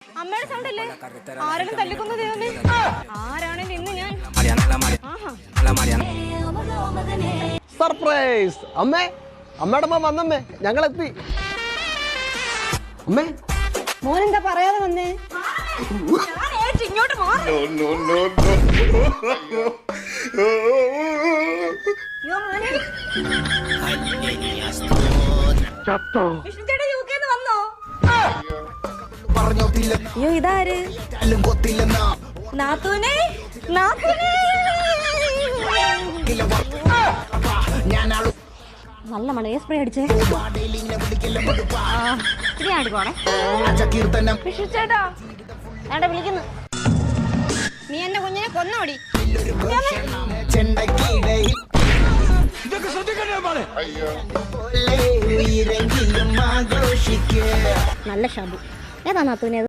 അമ്മയുടെ സൗണ്ട് അല്ലേ? ആരെങ്കിലും തല്ലിക്കൊന്നു ദൈവമേ? ആരാണെങ്കിലും ഇന്ന് ഞാൻ? സർപ്രൈസ്. അമ്മേ അമ്മയുടെ അമ്മ വന്നമ്മേ. ഞങ്ങളെത്തി. അമ്മേ. മോനെന്താ പറയാതെ വന്നേ? ഇങ്ങോട്ട് മാറി. അയ്യോ, അയ്യോ ഇതാര്? നാത്തൂനെ? നാത്തൂനെ? നല്ല മണയെ സ്പ്രേ അടിച്ചേ? ചേട്ടാ ഏട്ടാ വിളിക്കുന്നു. നീ എന്റെ കുഞ്ഞിനെ കൊന്നോടി. നല്ല ഷാബു ഏതാ നാത്തൂനെ